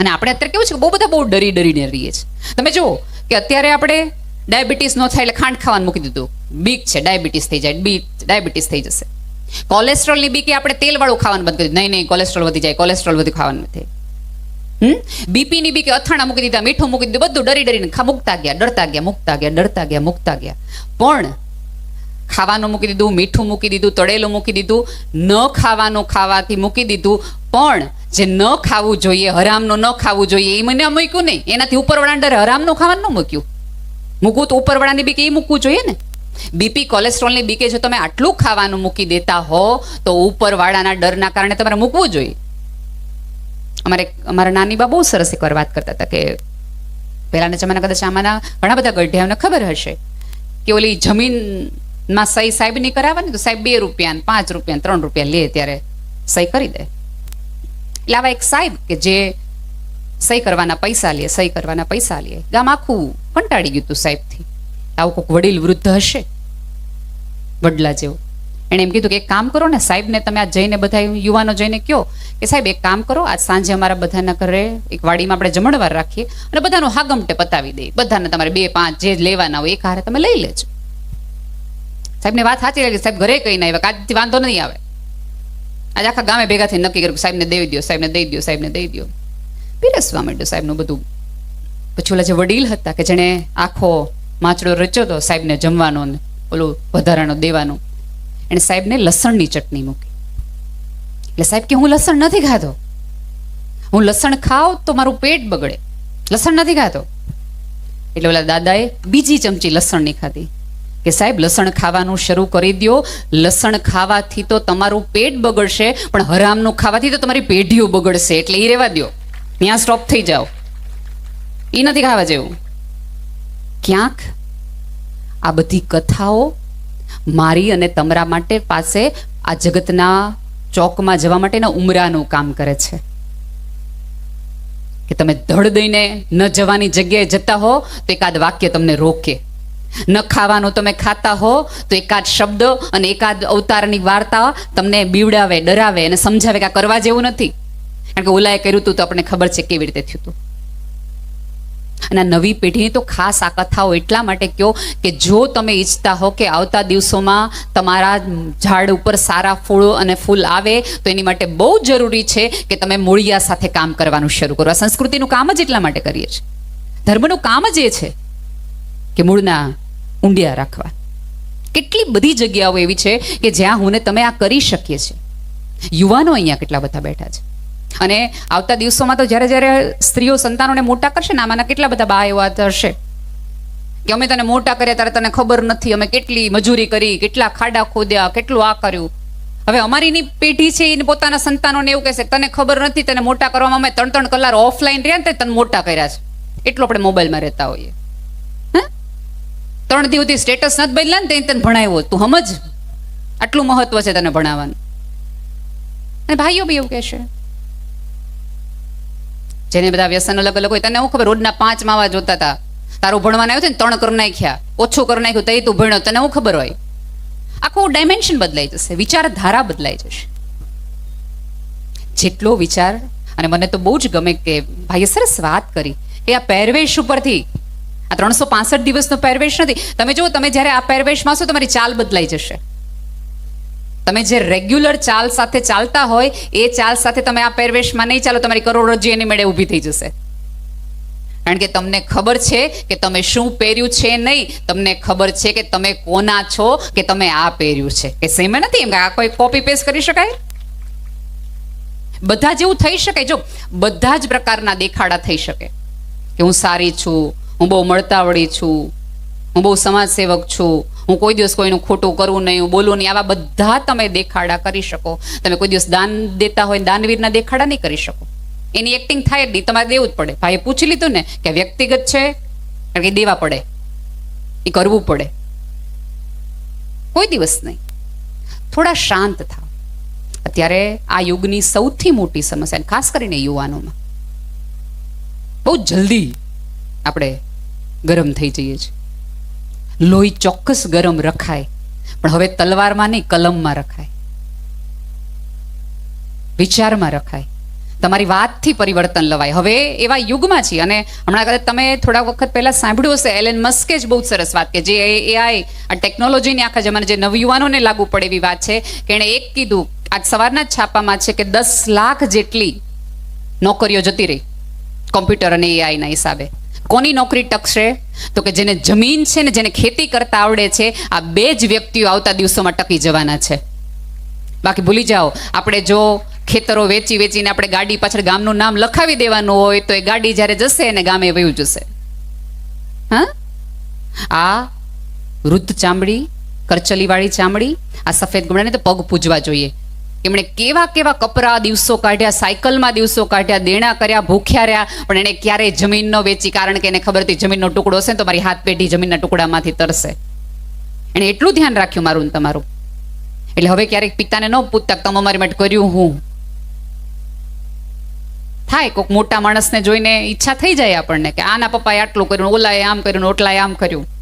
અને આપણે અત્યારે કેવું છે કે બહુ બધા બહુ ડરી ડરીને રહીએ છીએ. તમે જુઓ કે અત્યારે આપણે ડાયાબિટીસ ન થાય એટલે ખાંડ ખાવાનું મૂકી દીધું. બીક છે, ડાયાબિટીસ થઈ જાય, બીક, ડાયાબિટીસ થઈ જશે. કોલેસ્ટ્રોલની બીકે આપણે તેલવાળું ખાવાનું બંધ કરી નહીં નહીં, કોલેસ્ટ્રોલ વધી જાય, કોલેસ્ટ્રોલ વધુ ખાવાનું નથી. બીપીની બીકે અથાણા મૂકી દીધા, મીઠું મૂકી દીધું, બધું ડરી ડરીને મૂકતા ગયા, ડરતા ગયા, મૂકતા ગયા, ડરતા ગયા, મૂકતા ગયા. પણ ખાવાનું મૂકી દીધું, મીઠું મૂકી દીધું, તળેલું મૂકી દીધું, ન ખાવાનું ખાવાથી મૂકી દીધું, પણ જે ન ખાવું જોઈએ, હરામનું ન ખાવું જોઈએ, એ મને મૂક્યું નહીં. એનાથી ઉપરવાળા ડરે, હરામનું ખાવાનું મૂક્યું. મૂકવું તો ઉપરવાળાની બીકે, એ મૂકવું જોઈએ ને. બીપી, કોલેસ્ટ્રોલની બીકે જો તમે આટલું ખાવાનું મૂકી દેતા હો, તો ઉપરવાળાના ડરના કારણે તમારે મૂકવું જોઈએ. અમારે, અમારા નાની બા બહુ સરસ એકવાર વાત કરતા હતા કે પહેલાના જમાના કદાચ આમાંના ઘણા બધા ગઢિયાઓને ખબર હશે કે ઓલી જમીનમાં સહી સાહેબની કરાવે ને તો સાહેબ બે રૂપિયા ને પાંચ રૂપિયા ત્રણ રૂપિયા લે ત્યારે સહી કરી દે. એટલે આવા એક સાહેબ કે જે સહી કરવાના પૈસા લે, સહી કરવાના પૈસા લે, ગામ આખું કંટાળી ગયું હતું સાહેબથી. આવું કોઈક વડીલ વૃદ્ધ હશે? વડલા જેવું. એણે એમ કીધું કે એક કામ કરો ને, સાહેબને તમે આ જઈને બધા યુવાનો જઈને કહો કે સાહેબ એક કામ કરો, આજ સાંજે અમારા બધાના ઘરે એક વાડીમાં આપણે જમણવાર રાખીએ અને બધાનું હાગમટે પતાવી દઈએ બધાને તમારે બે, પાંચ જે લેવાના હોય એક હારે તમે લઈ લેજો. સાહેબને વાત સાચી લાગી સાહેબ ઘરે કહીને આવ્યા, કે આજથી વાંધો નહીં આવે. આજે આખા ગામે ભેગા થઈને નક્કી કર્યું સાહેબને દઈ દો સાહેબને દઈ દો સાહેબને દઈ દો પીરસવા માંડ્યું સાહેબનું બધું. પછી ઓલા જે વડીલ હતા કે જેણે આખો માચડો રચ્યો હતો સાહેબને જમવાનો ને ઓલું વધારાનો દેવાનો એણે સાહેબને લસણની ચટણી મૂકી. એટલે સાહેબ કે, હું લસણ નથી ખાતો હું લસણ ખાવ તો મારું પેટ બગડે. લસણ નથી ખાતો એટલે ઓલા દાદાએ બીજી ચમચી લસણની ખાધી. કે સાહેબ, લસણ ખાવાનું શરૂ કરી દો લસણ ખાવાથી તો તમારું પેટ બગડશે, પણ હરામનું ખાવાથી તો તમારી પેઢીઓ બગડશે, એટલે એ રહેવા દો ત્યાં સ્ટોપ થઈ જાઓ. એ નથી ખાવા જેવું. ક્યાંક આ બધી કથાઓ મારી અને તમારા માટે પાસે આ જગતના ચોકમાં જવા માટેના ઉમરાનું કામ કરે છે. કે તમે ધડ દઈને ન જવાની જગ્યાએ જતા હો, તો એકાદ વાક્ય તમને રોકે. ન ખાવાનું તમે ખાતા હો, તો એકાદ શબ્દ અને એકાદ અવતારની વાર્તા તમને બીવડાવે, ડરાવે અને સમજાવે કે કરવા જેવું નથી. કારણ કે ઓલાએ કર્યું હતું તો આપણને ખબર છે કેવી રીતે થયું હતું અને નવી પેઢીની તો ખાસ આ કથાઓ એટલા માટે કહો કે જો તમે ઈચ્છતા હો કે આવતા દિવસોમાં તમારા ઝાડ ઉપર સારા ફૂળો અને ફૂલ આવે, તો એની માટે બહુ જરૂરી છે કે તમે મૂળિયા સાથે કામ કરવાનું શરૂ કરો. સંસ્કૃતિનું કામ જ એટલા માટે કરીએ છીએ. ધર્મનું કામ જ એ છે કે મૂળના ઊંડિયા રાખવા. કેટલી બધી જગ્યાઓ એવી છે કે જ્યાં હું ને તમે આ કરી શકીએ છીએ. યુવાનો અહીંયા કેટલા બધા બેઠા છે. અને આવતા દિવસોમાં તો જ્યારે જ્યારે સ્ત્રીઓ સંતાનોને મોટા કરશે ને આમાંના કેટલા બધા બા એવા હશે કે અમે તને મોટા કર્યા ત્યારે તને ખબર નથી, અમે કેટલી મજૂરી કરી, કેટલા ખાડા ખોદ્યા, કેટલું આ કર્યું. હવે અમારીની પેઢી છે, એને પોતાના સંતાનોને એવું કહેશે, તને ખબર નથી, તને મોટા કરવામાં અમે ત્રણ ત્રણ કલાક ઓફલાઈન રહ્યા ને તને મોટા કર્યા છે. એટલું આપણે મોબાઈલમાં રહેતા હોઈએ. ત્રણ દિવસથી સ્ટેટસ નથી બદલા ને તને ભણાવ્યો તું સમજ? આટલું મહત્વ છે તને ભણાવવાનું. અને ભાઈઓ બી એવું કહેશે. જેને બધા વ્યસન અલગ અલગ હોય, તને હું ખબર? રોજના પાંચ માવા જોતા હતા. તારું ભણવાનું આવ્યું છે ને, ત્રણ કરી નાખ્યા. ઓછું કરી નાખ્યું, તઈ તું ભણ્યો. તને હું ખબર હોય? આખું ડાયમેન્શન બદલાઈ જશે. વિચારધારા બદલાઈ જશે. જેટલો વિચાર, અને મને તો બહુ જ ગમે કે, ભાઈએ સરસ વાત કરી. કે આ પહેરવેશ ઉપરથી આ ત્રણસો પાસઠ દિવસનો પહેરવેશ નથી. તમે જુઓ, તમે જ્યારે આ પહેરવેશમાં છો, તમારી ચાલ બદલાઈ જશે. તમે જે રેગ્યુલર ચાલ સાથે ચાલતા હોય, એ ચાલ સાથે તમે આ પહેરવેશમાં નહીં ચાલો, તમારી કરોડરજી એની મેળે ઊભી થઈ જશે. કારણ કે તમને ખબર છે કે તમે શું પહેર્યું છે નહીં, તમને ખબર છે કે તમે કોના છો, કે તમે આ પહેર્યું છે. કે સેમ નથી એમ કે આ કોઈ કોપી પેસ્ટ કરી શકાય? બધા જેવું થઈ શકે. જો બધા જ પ્રકારના દેખાડા થઈ શકે કે હું સારી છું હું બહુ મળતાવળી છું, હું બહુ સમાજ સેવક છું, હું કોઈ દિવસ કોઈનું ખોટું કરવું નહીં, હું બોલું નહીં, આવા બધા તમે દેખાડા કરી શકો. તમે કોઈ દિવસ દાન દેતા હોય, દાનવીરના દેખાડા નહીં કરી શકો. એની એક્ટિંગ થાય જ નહીં, તમારે દેવું જ પડે. ભાઈએ પૂછી લીધું ને કે વ્યક્તિગત છે, કારણ કે દેવા પડે. એ કરવું પડે. કોઈ દિવસ નહીં. થોડા શાંત થાવ. અત્યારે આ યુગની સૌથી મોટી સમસ્યા, ખાસ કરીને યુવાનોમાં. બહુ જલ્દી આપણે ગરમ થઈ જઈએ છીએ. લોહી ચોક્કસ ગરમ રખાય, પણ હવે તલવારમાં નહીં, કલમમાં રખાય. વિચારમાં રખાય. તમારી વાતથી પરિવર્તન લવાય. હવે એવા યુગમાં છીએ અને હમણાં કદાચ તમે થોડા વખત પહેલા સાંભળ્યું હશે, એલેન મસ્કે જ બહુ સરસ વાત કે જે એઆઈ આ ટેકનોલોજીની આખા જમાના જે નવયુવાનોને લાગુ પડે એવી વાત છે, કે એણે એક કીધું, આજ સવારના જ છાપામાં છે કે દસ લાખ જેટલી નોકરીઓ જતી રહી, કોમ્પ્યુટર અને એઆઈના હિસાબે. કોની નોકરી ટકશે? તો કે જેને જમીન છે ને જેને ખેતી કરતા આવડે છે, આ બે જ વ્યક્તિઓ આવતા દિવસોમાં ટકી જવાના છે. બાકી ભૂલી જાઓ, આપણે જો ખેતરો વેચી વેચીને આપણે ગાડી પાછળ ગામનું નામ લખાવી દેવાનું હોય, તો એ ગાડી જ્યારે જશે એને ગામે વયું જશે. હા? આ વૃદ્ધ ચામડી, કરચલીવાળી ચામડી, આ સફેદ ગુમડાને તો પગ પૂજવા જોઈએ. એમણે કેવા કેવા કપરા દિવસો કાઢ્યા, સાયકલમાં દિવસો કાઢ્યા, દેણા કર્યા, ભૂખ્યા રહ્યા, પણ એને ક્યારેય જમીન ન વેચી કારણ કે એને ખબર હતી જમીનનો ટુકડો હશે તો મારી હાથ પેઢી જમીનના ટુકડામાંથી તરશે. એણે એટલું ધ્યાન રાખ્યું મારું તમારું. એટલે હવે ક્યારેક પિતાને ન પૂછતા તમે અમારી માટે કર્યું હું? થાય કોઈક મોટા માણસને જોઈને ઈચ્છા થઈ જાય આપણને કે આના પપ્પાએ આટલું કર્યું, ઓલાએ આમ કર્યું, ઓટલાએ આમ કર્યું.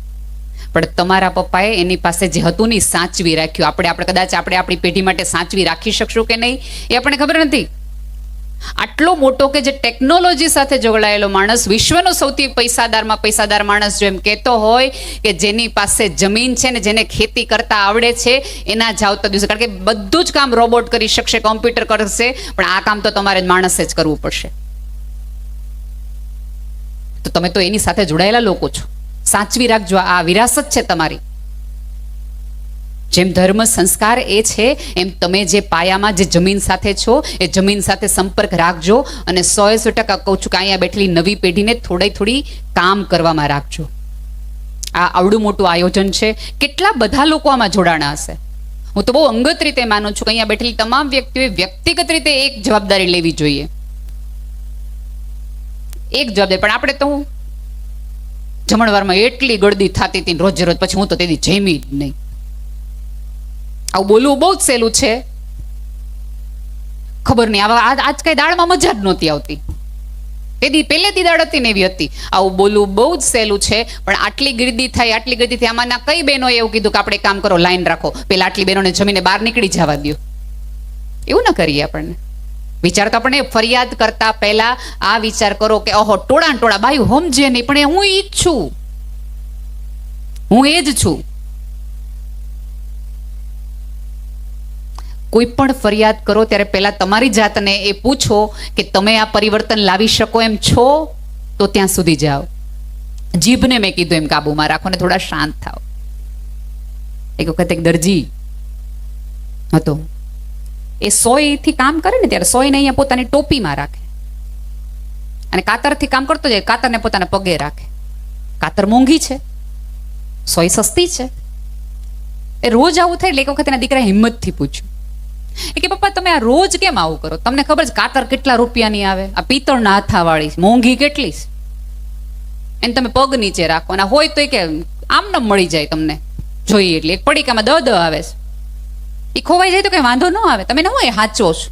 પણ તમારા પપ્પાએ એની પાસે જે હતું ને સાચવી રાખ્યું. આપણે આપણે કદાચ આપણે આપણી પેઢી માટે સાચવી રાખી શકશું કે નહીં, એ આપણને ખબર નથી. આટલો મોટો કે જે ટેકનોલોજી સાથે જોડાયેલો માણસ, વિશ્વનો સૌથી પૈસાદારમાં પૈસાદાર માણસ જો એમ કહેતો હોય કે જેની પાસે જમીન છે ને જેને ખેતી કરતા આવડે છે, એના જ આવતા દિવસે. કારણ કે બધું જ કામ રોબોટ કરી શકશે કોમ્પ્યુટર કરશે, પણ આ કામ તો તમારે માણસે જ કરવું પડશે. તો તમે તો એની સાથે જોડાયેલા લોકો છો. સાચવી રાખજો. આ વિરાસત છે તમારી. જેમ ધર્મ સંસ્કાર એ છે, એમ તમે જે પાયામાં જે જમીન સાથે છો, એ જમીન સાથે સંપર્ક રાખજો અને સો સો ટકા કહું છું કે અહીંયા બેઠેલી નવી પેઢીને થોડી થોડી કામ કરવામાં રાખજો. આ આવડું મોટું આયોજન છે. કેટલા બધા લોકો આમાં જોડાણા હશે? હું તો બહુ અંગત રીતે માનું છું કે અહીંયા બેઠેલી તમામ વ્યક્તિઓએ વ્યક્તિગત રીતે એક જવાબદારી લેવી જોઈએ. એક જવાબદારી. પણ આપણે તો હું જમણવારમાં એટલી ગળદી થતી હતી રોજે રોજ પછી હું તો તેથી જમી જ નહીં. આવું બોલવું બહુ જ સહેલું છે. ખબર નહીં, આવા આજ કઈ દાળમાં મજા જ નહોતી આવતી. તેથી પહેલેથી દાળ હતી ને એવી હતી. આવું બોલવું બહુ જ સહેલું છે, પણ આટલી ગીર્દી થાય, આટલી ગીર્દી થાય, આમાંના કઈ બહેનો એવું કીધું કે આપણે કામ કરો, લાઈન રાખો. પેલા આટલી બહેનોને જમીને બહાર નીકળી જવા દો એવું ના કરીએ આપણને. વિચાર તો આપણે ફરિયાદ કરતા પહેલા આ વિચાર કરો કે, ઓહો, ટોળા ટોળા બાયું સમજે નહીં, પણ હું ઈ જ છું. હું એ જ છું. કોઈ પણ ફરિયાદ કરો ત્યારે પહેલા તમારી જાતને એ પૂછો કે, તમે આ પરિવર્તન લાવી શકો એમ છો? તો ત્યાં સુધી જાઓ. જીભને મેં કીધું એમ કાબુમાં રાખો ને થોડા શાંત થાવ એક વખત એક દરજી હતો. એ સોયથી કામ કરે ને ત્યારે સોયને અહીંયા પોતાની ટોપીમાં રાખે. અને કાતરથી કામ કરતો જાય, કાતરને પોતાના પગે રાખે. કાતર મોંઘી છે. સોય સસ્તી છે. એ રોજ આવું થાય એટલે એક વખત એના દીકરા હિંમતથી પૂછ્યું. એ કે, પપ્પા, તમે આ રોજ કેમ આવું કરો? તમને ખબર છે કાતર કેટલા રૂપિયાની આવે? આ પિત્તળના હાથાવાળી મોંઘી કેટલી એને તમે પગ નીચે રાખો. અને હોય તો એ કે, આમ ન મળી જાય તમને. જોઈએ એટલે. એક પડીકામાં દ દ આવે છે. એ ખોવાઈ જાય તો કઈ વાંધો ન આવે. તમે ન હોય હાચો છો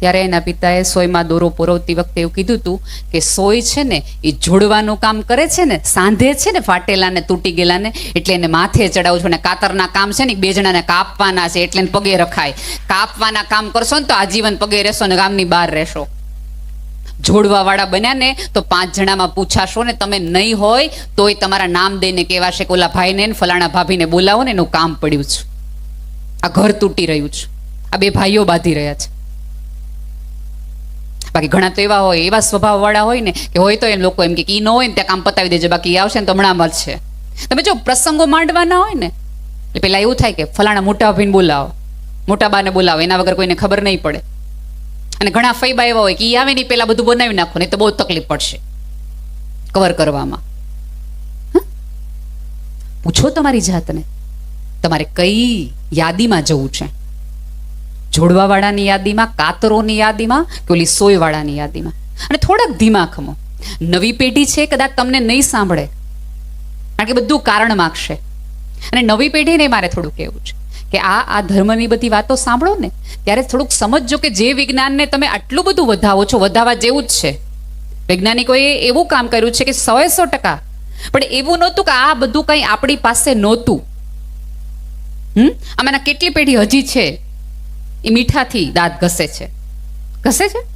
ત્યારે એના પિતાએ સોયમાં દોરો પોરવતી વખતે એવું કીધું હતું કે સોય છે ને એ જોડવાનું કામ કરે છે ને, સાંધે છે ને ફાટેલા ને તૂટી ગયેલાને, એટલે એને માથે ચડાવું છું ને કાતરના કામ છે ને બે જણાને કાપવાના છે એટલે પગે રખાય. કાપવાના કામ કરશો ને તો આજીવન પગે રહેશો ને ગામની બહાર રહેશો. જોડવા વાળા બન્યા ને તો પાંચ જણામાં પૂછાશો ને તમે નહીં હોય તોય તમારા નામ દઈને કહેવાશે કે ઓલા ભાઈને ફલાણા ભાભીને બોલાવો ને એનું કામ પડ્યું છે. આ ઘર તૂટી રહ્યું છે. આ બે ભાઈઓ બાંધી રહ્યા છે. બાકી ઘણા તો એવા હોય, એવા સ્વભાવ વાળા હોય ને કે હોય તો એમ લોકો એમ કે ઈ ન હોય ને ત્યાં કામ પતાવી દેજો, બાકી આવશે ને તો હમણાં મળશે તમે જો પ્રસંગો માંડવાના હોય ને એટલે પેલા એવું થાય કે ફલાણા મોટા ભાઈને બોલાવો, મોટા બાને બોલાવો, એના વગર કોઈને ખબર નહીં પડે. અને ઘણા ફૈબા એવા હોય કે ઈ આવે ને પેલા બધું બનાવી નાખો, નહીં તો બહુ તકલીફ પડશે. કવર કરવામાં? પૂછો તમારી જાતને, તમારે કઈ યાદીમાં જવું છે. જોડવાવાળાની યાદીમાં, કાતરોની યાદીમાં, કે ઓલી સોયવાળાની યાદીમાં. અને થોડાક ધીમા ખમો. નવી પેઢી છે, કદાચ તમને નહીં સાંભળે. કારણ કે બધું કારણ માગશે. અને નવી પેઢીને મારે થોડું કહેવું છે કે આ આ ધર્મની બધી વાતો સાંભળો ને, ત્યારે થોડુંક સમજજો કે જે વિજ્ઞાનને તમે આટલું બધું વધાવો છો વધાવવા જેવું જ છે. વૈજ્ઞાનિકોએ એવું કામ કર્યું છે કે સો સો ટકા. પણ એવું નહોતું કે આ બધું કંઈ આપણી પાસે નહોતું. હમ? આમાંના કેટલી પેઢી હજી છે? એ મીઠાથી દાંત ઘસે છે. ઘસે છે?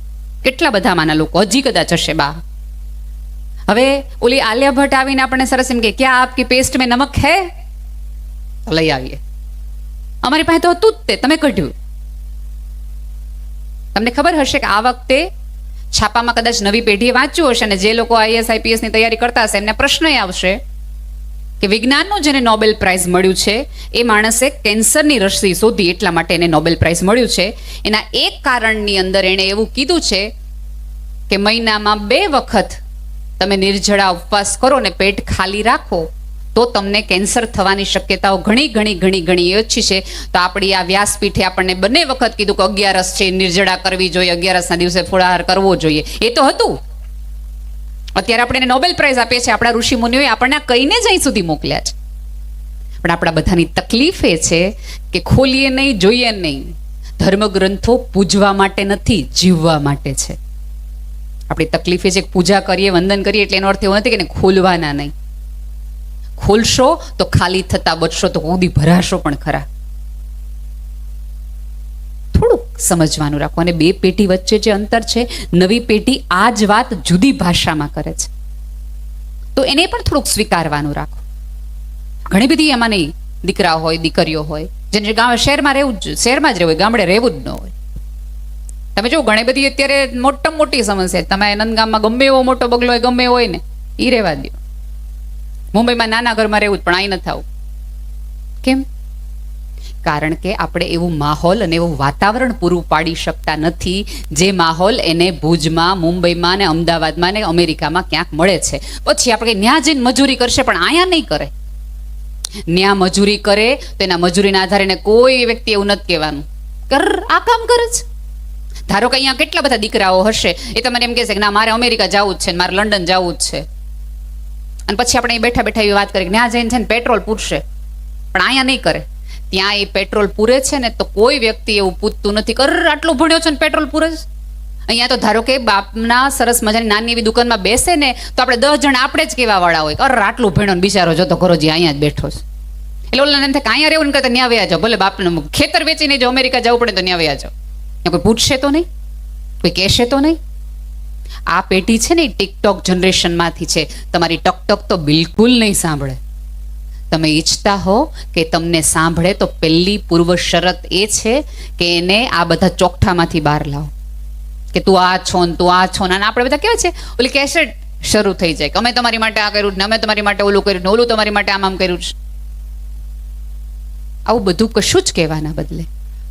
કેટલા બધામાંના લોકો? હજી કદાચ હશે બા. હવે ઓલી આલિયા ભટ્ટ આવીને આપણને સરસ એમ કે, ક્યાં આપકી પેસ્ટ મેં નમક હે? લઈ આવીએ. અમારી પાસે તો હતું જ તે, તમે કઢ્યું. તમને ખબર હશે કે આ વખતે છાપામાં કદાચ નવી પેઢીએ વાંચ્યું હશે અને જે લોકો આઈએસ આઈપીએસની તૈયારી કરતા હશે, એમને પ્રશ્ન આવશે. કે વિજ્ઞાનનું જેને નોબેલ પ્રાઇઝ મળ્યું છે, એ માણસે કેન્સરની રસી શોધી એટલા માટે એને નોબેલ પ્રાઇઝ મળ્યું છે. એના એક કારણની અંદર એણે એવું કીધું છે કે મહિનામાં બે વખત તમે નિર્જળા ઉપવાસ કરો ને પેટ ખાલી રાખો, તો તમને કેન્સર થવાની શક્યતાઓ ઘણી ઘણી ઘણી ઘણી ઓછી છે. તો આપણી આ વ્યાસપીઠે આપણને બંને વખત કીધું કે અગિયારસ છે, નિર્જળા કરવી જોઈએ, અગિયારસના દિવસે ફળાહાર કરવો જોઈએ. એ તો હતું. અત્યારે આપણે નોબેલ પ્રાઇઝ આપીએ છીએ. આપણા ઋષિ મુનિઓએ આપણને કહીને જ અહીં સુધી મોકલ્યા છે. પણ આપણા બધાની તકલીફ એ છે કે ખોલીએ નહીં, જોઈએ નહીં. ધર્મગ્રંથો પૂજવા માટે નથી, જીવવા માટે છે. આપણી તકલીફ એ છે કે પૂજા કરીએ, વંદન કરીએ, એટલે એનો અર્થ એવો નથી કે ખોલવાના નહીં. ખોલશો તો ખાલી થતા બચશો તો કુદી ભરાશો પણ ખરા થોડુંક સમજવાનું રાખો. અને બે પેઢી વચ્ચે જે અંતર છે, નવી પેઢી આ જ વાત જુદી ભાષામાં કરે છે. તો એને પણ થોડુંક સ્વીકારવાનું રાખો. ઘણી બધી એમાં નહીં, દીકરા હોય, દીકરીઓ હોય, જેને ગામ, શહેરમાં રહેવું જ, શહેરમાં જ રહેવું હોય, ગામડે રહેવું જ ન હોય. તમે જો ઘણી બધી અત્યારે મોટા મોટી સમસ્યા. તમે નંદગામમાં ગમે એવો મોટો બગલો હોય, ગમે હોય ને એ રહેવા દો મુંબઈમાં નાના ઘરમાં રહેવું જ, પણ અહીં ન થવું. કેમ? કારણ કે આપણે એવું માહોલ અને એવું વાતાવરણ પૂરું પાડી શકતા નથી, જે માહોલ એને ભુજમાં, મુંબઈમાં ને અમદાવાદમાં ને અમેરિકામાં ક્યાંક મળે છે. પછી આપણે ત્યાં જઈને મજૂરી કરશે, પણ અહીંયા નહીં કરે. ન્યા મજૂરી કરે, તો એના મજૂરીના આધારે કોઈ વ્યક્તિ એવું નથી કહેવાનું. કર, આ કામ કરે છે. ધારો કે અહીંયા કેટલા બધા દીકરાઓ હશે, એ તમને એમ કહેશે કે ના, મારે અમેરિકા જવું જ છે મારે લંડન જવું જ છે. અને પછી આપણે બેઠા બેઠા એવી વાત કરીએ ત્યાં જઈને છે ને પેટ્રોલ પૂરશે. પણ અહીંયા નહીં કરે. ત્યાં એ પેટ્રોલ પૂરે છે ને તો કોઈ વ્યક્તિ એવું પૂછતું નથી. કર આટલું ભણ્યો છે ને પેટ્રોલ પૂરે છે? અહીંયા તો ધારો કે બાપના સરસ મજાની નાની એવી દુકાનમાં બેસે ને તો આપણે દસ જણ આપણે જ કેવા વાળા હોય. અરે આટલું ભણ્યો ને બિચારો જોતો ઘરોજી અહીંયા જ બેઠો છે. એટલે ઓલા એમ થાય અહીંયા રહેવું કરતા ત્યાં વ્યા જાઓ. ભલે બાપને ખેતર વેચીને જો અમેરિકા જવું પડે તો ત્યાં વ્યા જાઓ. ત્યાં કોઈ પૂછશે તો નહીં? કોઈ કહેશે તો નહીં? આ પેઢી છે ને ટિકટોક જનરેશનમાંથી છે. તમારી ટકટક તો બિલકુલ નહીં સાંભળે. તમે ઈચ્છતા હો કે તમને સાંભળે, તો પહેલી પૂર્વ શરત એ છે કે એને આ બધા ચોકઠામાંથી બહાર લાવો. કે તું આ છો ને તું આ છો ને આપણે બધા કેવા છે ઓલી કેસેટ શરૂ થઈ જાય અમે તમારી માટે આ કર્યું ને, અમે તમારી માટે ઓલું કર્યું ને, ઓલું તમારી માટે આમ આમ કર્યું છે. આવું બધું કશું જ કહેવાના બદલે.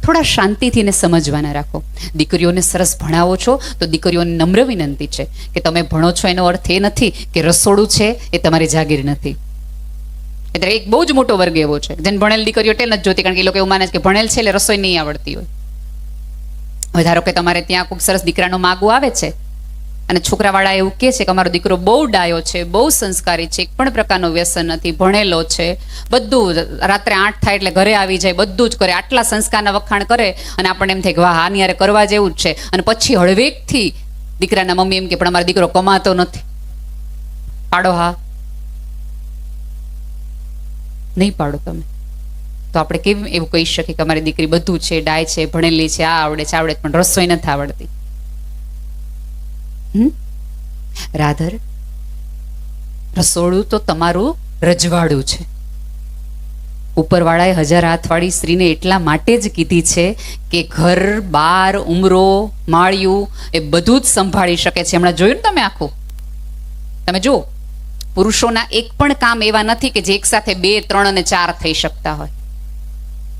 થોડા શાંતિથી એને સમજવાના રાખો. દીકરીઓને સરસ ભણાવો છો, તો દીકરીઓને નમ્ર વિનંતી છે કે તમે ભણો છો એનો અર્થ એ નથી કે રસોડું છે એ તમારી જાગીર નથી. એટલે એક બહુ જ મોટો વર્ગ એવો છે. જેને ભણેલ દીકરીઓ ટેલ નથી જોતી, કારણ કે એ લોકો એવું માને છે કે ભણેલ છે એટલે રસોઈ નહીં આવડતી હોય. હવે ધારો કે તમારે ત્યાં ખૂબ સરસ દીકરાનો માગો આવે છે, અને છોકરાવાળા એવું કહે છે કે અમારો દીકરો બહુ ડાયો છે, બહુ સંસ્કારી છે, એક પણ પ્રકારનો વ્યસન નથી, ભણેલો છે, બધું રાત્રે આઠ થાય એટલે ઘરે આવી જાય, બધું જ કરે, આટલા સંસ્કારના વખાણ કરે, અને આપણને એમ થાય કે વાહ આની યારે કરવા જેવું જ છે. અને પછી હળવેકથી દીકરાના મમ્મી એમ કે, પણ અમારો દીકરો કમાતો નથી. પાડો હા. નહીં પાડો તમે. તો આપણે કેમ એવું કહી શકીએ કે અમારી દીકરી બધું છે, ડાય છે, ભણેલી છે, આ આવડે છે આવડે પણ રસોઈ નથી આવડતી? રાધર, રસોડું તો તમારું રજવાડું છે. ઉપરવાળાએ હજાર હાથવાળી સ્ત્રીને એટલા માટે જ કીધી છે કે ઘર, બાર, ઉમરો, માળિયું એ બધું જ સંભાળી શકે છે. હમણાં જોયું ને તમે આખું? તમે જુઓ. પુરુષોના એક પણ કામ એવા નથી કે જે એક સાથે બે, ત્રણ અને ચાર થઈ શકતા હોય.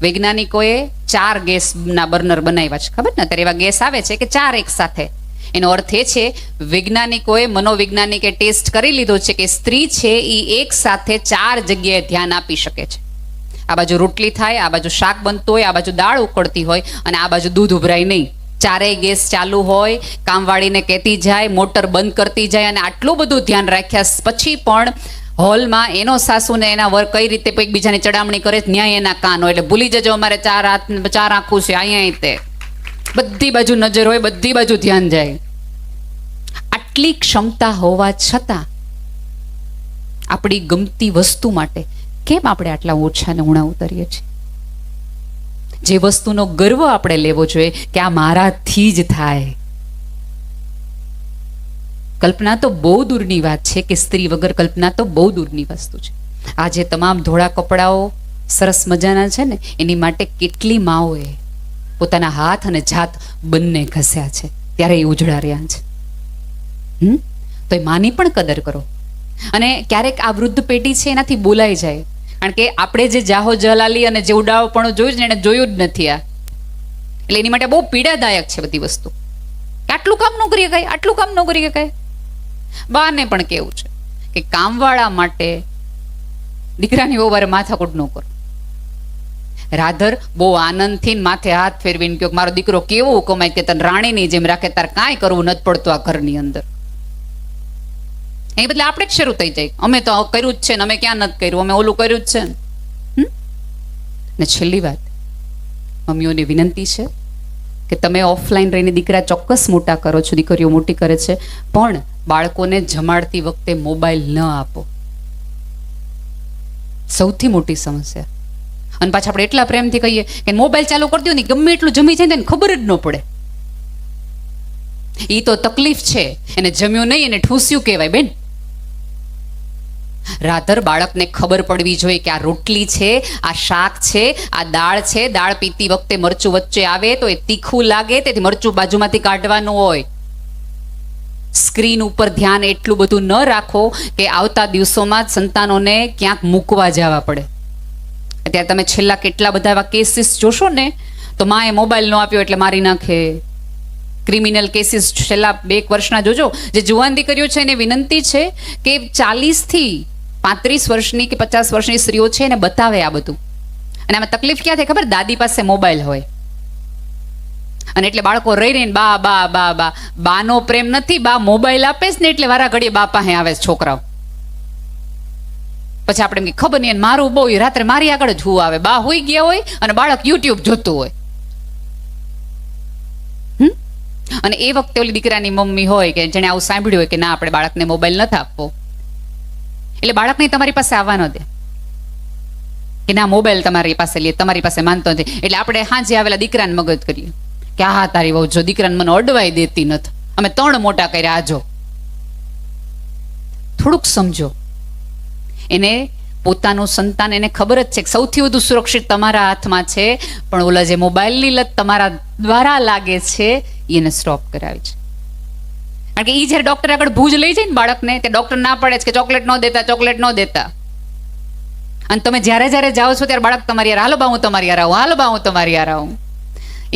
વૈજ્ઞાનિકોએ ચાર ગેસના બર્નર બનાવ્યા છે, ખબર ને? અત્યારે એવા ગેસ આવે છે કે ચાર એક સાથે. એનો અર્થ એ છે, વૈજ્ઞાનિકોએ મનોવૈજ્ઞાનિકે ટેસ્ટ કરી લીધો છે કે સ્ત્રી છે એ એક સાથે ચાર જગ્યાએ ધ્યાન આપી શકે છે. આ બાજુ રોટલી થાય, આ બાજુ શાક બનતું હોય, આ બાજુ દાળ ઉકળતી હોય અને આ બાજુ દૂધ ઉભરાય નહીં. ચારેય ગેસ ચાલુ હોય, કામવાળીને કહેતી જાય, મોટર બંધ કરતી જાય અને આટલું બધું ધ્યાન રાખ્યા પછી પણ હોલમાં એનો સાસુને એના વર કઈ રીતે એકબીજાની ચડામણી કરે, ન્યાય એના કાન હોય. એટલે ભૂલી જજો અમારે ચાર હાથ, ચાર આંખું છે અહીંયા તે. બધી બાજુ નજર હોય, બધી બાજુ ધ્યાન જાય. આટલી ક્ષમતા હોવા છતાં આપણી ગમતી વસ્તુ માટે કેમ આપણે આટલા ઓછા ને ઉણા ઉતરીએ છીએ? જે વસ્તુનો ગર્વ આપણે લેવો જોઈએ કે આ મારાથી જ થાય. કલ્પના તો બહુ દૂરની વાત છે કે સ્ત્રી વગર કલ્પના તો બહુ દૂરની વસ્તુ છે. આજે તમામ ધોળા કપડાઓ સરસ મજાના છે ને, એની માટે કેટલી માઓએ પોતાના હાથ અને જાત બંને ઘસ્યા છે. ત્યારે એ ઉજળા રહ્યા છે. હમ? તો એ માની પણ કદર કરો. અને ક્યારેક આ વૃદ્ધ પેઢી છે એનાથી બોલાઈ જાય. કારણ કે આપણે જે જાહો જલાલી અને જે ઉડાવપણું જોયું છે એને જોયું જ નથી આ. એટલે એની માટે બહુ પીડાદાયક છે બધી વસ્તુ. આટલું કામ ન કરી આટલું કામ ન કરી શકાય બાને પણ કેવું છે કે કામવાળા માટે દીકરાની બહુ વારે માથાકૂટ ન કરો. રાધર બહુ આનંદથી માથે હાથ ફેરવીને કહ્યો મારો દીકરો કેવો કમાય કે તને રાણીની જેમ રાખે, તાર કાંઈ કરવું નથી પડતું આ ઘરની અંદર. એ બદલે આપણે જ શરૂ થઈ જાય. અમે તો કર્યું જ છે ને અમે ક્યાં નથી કર્યું? અમે ઓલું કર્યું જ છે ને. છેલ્લી વાત. મમ્મીઓની વિનંતી છે કે તમે ઓફલાઈન રહીને દીકરા ચોક્કસ મોટા કરો છો, દીકરીઓ મોટી કરે છે, પણ બાળકોને જમાડતી વખતે મોબાઈલ ન આપો. સૌથી મોટી સમસ્યા. અને પાછા આપણે એટલા પ્રેમથી કહીએ કે મોબાઈલ ચાલુ કરી દો ને, ગમે એટલું જમી જાય ને ખબર જ ન પડે. એ તો તકલીફ છે. એને જમ્યું નહીં, એને ઠૂસ્યું કહેવાય, બેન. રાધર બાળકને ખબર પડવી જોઈએ કે આ રોટલી છે, આ શાક છે, આ દાળ છે. દાળ પીતી વખતે મરચું વચ્ચે આવે તો એ તીખું લાગે, તેથી મરચું બાજુમાંથી કાઢવાનું હોય. સ્ક્રીન ઉપર ધ્યાન એટલું બધું ન રાખો કે આવતા દિવસોમાં જ સંતાનોને ક્યાંક મૂકવા જવા પડે. અત્યારે તમે છેલ્લા કેટલા બધા એવા કેસીસ જોશો ને, તો માએ મોબાઈલ ન આપ્યો એટલે મારી નાખે. ક્રિમિનલ કેસીસ છેલ્લા બે એક વર્ષના જોજો, જે જુવાન દીકરીઓ છે એને વિનંતી છે કે ચાલીસથી પાંત્રીસ વર્ષની કે પચાસ વર્ષની સ્ત્રીઓ છે એને બતાવે આ બધું. અને આમાં તકલીફ ક્યાં થાય ખબર? દાદી પાસે મોબાઈલ હોય. અને એટલે બાળકો રહી રહીને બા બા બા બા. બાનો પ્રેમ નથી, બા મોબાઈલ આપે ને એટલે વારા ઘડીએ બા પાસે આવે છોકરાઓ. પછી આપણે એમ કે ખબર નહીં મારું બહુ રાત્રે મારી આગળ જ આવે. બા હોઈ ગયા હોય અને બાળક યુટ્યુબ જોતું હોય? અને એ વખતે ઓલી દીકરાની મમ્મી હોય કે જેને આવું સાંભળ્યું હોય કે ના, આપણે બાળકને મોબાઈલ નથી આપવો. એટલે બાળકને તમારી પાસે આવવા ન દે. કે ના, મોબાઈલ તમારી પાસે લે, તમારી પાસે માનતો નથી. એટલે આપણે હાંજે આવેલા દીકરાને મગજ કરીએ. કે હા તારી વહુ, જો દીકરાને મને અડવાઈ દેતી નથી. અમે ત્રણ મોટા કર્યા આજો થોડુંક સમજો. એને પોતાનું સંતાન, એને ખબર જ છે કે સૌથી વધુ સુરક્ષિત તમારા હાથમાં છે, પણ ઓલા જે મોબાઈલની લત તમારા દ્વારા લાગે છે એને સ્ટોપ કરાવી છે. કારણ કે એ જ્યારે ડોક્ટર આગળ ભૂજ લઈ જાય ને બાળકને, તે ડોક્ટર ના પડે છે કે ચોકલેટ ન દેતા ચોકલેટ ન દેતા. અને તમે જ્યારે જ્યારે જાઓ છો ત્યારે બાળક તમારી યાર, હાલો બા, હું તમારી યાર આવું, હાલો બા, હું તમારી યાર આવું.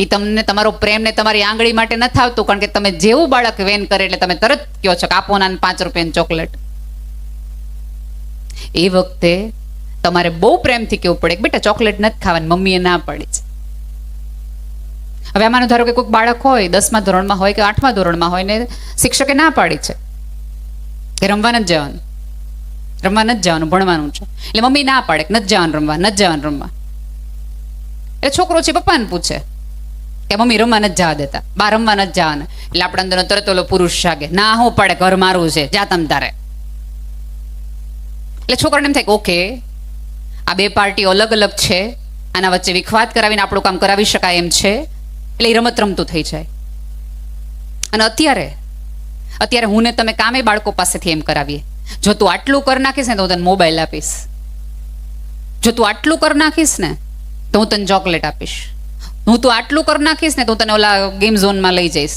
એ તમને તમારો પ્રેમ ને તમારી આંગળી માટે નથી આવતું, કારણ કે તમે જેવું બાળક વેન કરે એટલે તમે તરત કહો છો કે આપો ના પાંચ રૂપિયાની ચોકલેટ એ વખતે તમારે બહુ પ્રેમથી કેવું પડે કે બેટા ચોકલેટ નથી ખાવાની, મમ્મીએ ના પાડી છે. હવે આમાં ધારો કે કોઈક બાળક હોય, દસમા ધોરણમાં હોય કે આઠમા ધોરણમાં હોય ને શિક્ષકે ના પાડી છે કે રમવા નથી જવાનું. રમવા નથી જવાનું, ભણવાનું છે. એટલે મમ્મી ના પાડે નથી જવાનું રમવા, નથી જવાનું રમવા. એટલે છોકરો છે પપ્પાને પૂછે કે મમ્મી રમવા નથી જવા દેતા. બા રમવા નથી જવાના. એટલે આપણા અંદર તરત ઓલો પુરુષ જાગે, ના, હું પડે, ઘર મારું છે, જા તમ તારે. એટલે છોકરાને એમ થાય ઓકે, આ બે પાર્ટીઓ અલગ અલગ છે. આના વચ્ચે વિખવાદ કરાવીને આપણું કામ કરાવી શકાય એમ છે. એટલે એ રમત રમતું થઈ જાય. અને અત્યારે અત્યારે હું ને તમે કામે બાળકો પાસેથી એમ કરાવીએ. જો તું આટલું કરી નાખીશ ને તો હું તને મોબાઈલ આપીશ. જો તું આટલું કરી નાખીશ ને તો હું તને ચોકલેટ આપીશ. હું તું આટલું કરી નાખીશ ને તો હું તને ઓલા ગેમ ઝોનમાં લઈ જઈશ.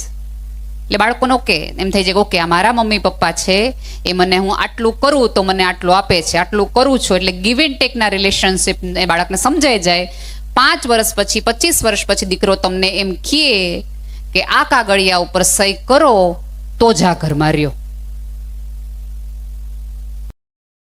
એટલે બાળકોને ઓકે, એમ થઈ જાય ઓકે, આ મારા મમ્મી પપ્પા છે, એ મને હું આટલું કરું તો મને આટલું આપે છે, આટલું કરું છું. એટલે ગીવ એન્ડ ટેકના રિલેશનશિપ એ બાળકને સમજાઈ જાય. પાંચ વર્ષ પછી, પચીસ વર્ષ પછી દીકરો તમને એમ કહે કે, આ કાગળિયા ઉપર સહી કરો, તો જ આ ઘરમાં રહ્યો.